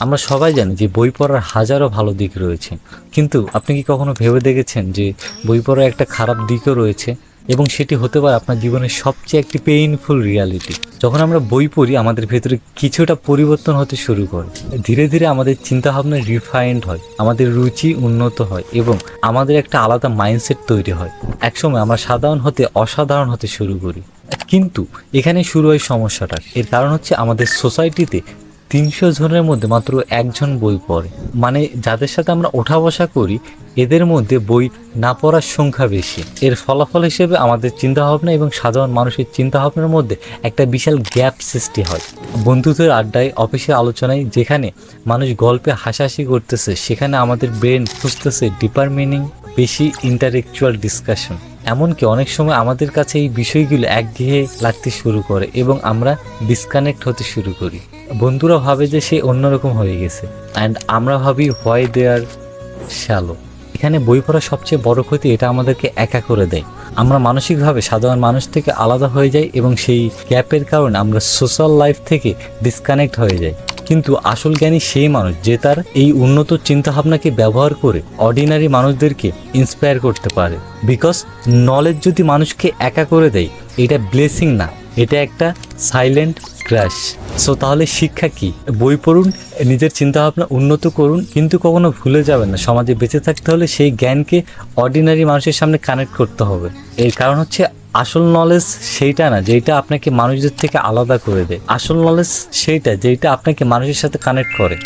আমরা সবাই জানি যে বই পড়ার হাজারো ভালো দিক রয়েছে। কিন্তু আপনি কি কখনো ভেবে দেখেছেন যে বই পড়ার একটা খারাপ দিকও রয়েছে? এবং সেটি হতে পারে আপনার জীবনের সবচেয়ে একটি পেইনফুল রিয়ালিটি যখন আমরা বই পড়ি, আমাদের ভেতরে কিছুটা পরিবর্তন হতে শুরু করে। ধীরে ধীরে আমাদের চিন্তাভাবনা রিফাইন্ড হয়, আমাদের রুচি উন্নত হয় এবং আমাদের একটা আলাদা মাইন্ডসেট তৈরি হয়। একসময় আমরা সাধারণ হতে অসাধারণ হতে শুরু করি। কিন্তু এখানে শুরু হয় সমস্যাটা। এর কারণ হচ্ছে আমাদের সোসাইটিতে তিনশো জনের মধ্যে মাত্র একজন বই পড়ে। মানে যাদের সাথে আমরা ওঠা বসা করি, এদের মধ্যে বই না পড়ার সংখ্যা বেশি। এর ফলাফল হিসেবে আমাদের চিন্তাভাবনা এবং সাধারণ মানুষের চিন্তাভাবনার মধ্যে একটা বিশাল গ্যাপ সৃষ্টি হয়। বন্ধুদের আড্ডায়, অফিসের আলোচনায় যেখানে মানুষ গল্পে হাসাহাসি করতেছে, সেখানে আমাদের ব্রেন খুঁজতেছে ডিপার মিনিং বেশি ইন্টারেকচুয়াল ডিসকাশন এমনকি অনেক সময় আমাদের কাছে এই বিষয়গুলো একঘেয়ে লাগতে শুরু করে এবং আমরা ডিসকানেক্ট হতে শুরু করি। বন্ধুরা ভাবে যে সে অন্যরকম হয়ে গেছে। অ্যান্ড আমরা ভাবি হোয়াই দেয়ার শ্যালো এখানে বই পড়ার সবচেয়ে বড় ক্ষতি এটা আমাদেরকে একা করে দেয়। আমরা মানসিকভাবে সাধারণ মানুষ থেকে আলাদা হয়ে যাই এবং সেই গ্যাপের কারণে আমরা সোশ্যাল লাইফ থেকে ডিসকানেক্ট হয়ে যাই। কিন্তু আসল জ্ঞানী সেই মানুষ যে তার এই উন্নত চিন্তাভাবনাকে ব্যবহার করে অর্ডিনারি মানুষদেরকে ইন্সপায়ার করতে পারে। বিকজ নলেজ যদি মানুষকে একা করে দেয়, এটা ব্লেসিং না, এটা একটা সাইলেন্ট ক্র্যাশ সো তাহলে শিক্ষা কি? বই পড়ুন, নিজের চিন্তাভাবনা উন্নত করুন, কিন্তু কখনো ভুলে যাবেন না। সমাজে বেঁচে থাকতে হলে সেই জ্ঞানকে অর্ডিনারি মানুষের সামনে কানেক্ট করতে হবে। এর কারণ হচ্ছে আসল নলেজ সেইটা না যেটা আপনাকে মানুষদের থেকে আলাদা করে দেয়। আসল নলেজ সেইটা যেটা আপনাকে মানুষের সাথে কানেক্ট করে।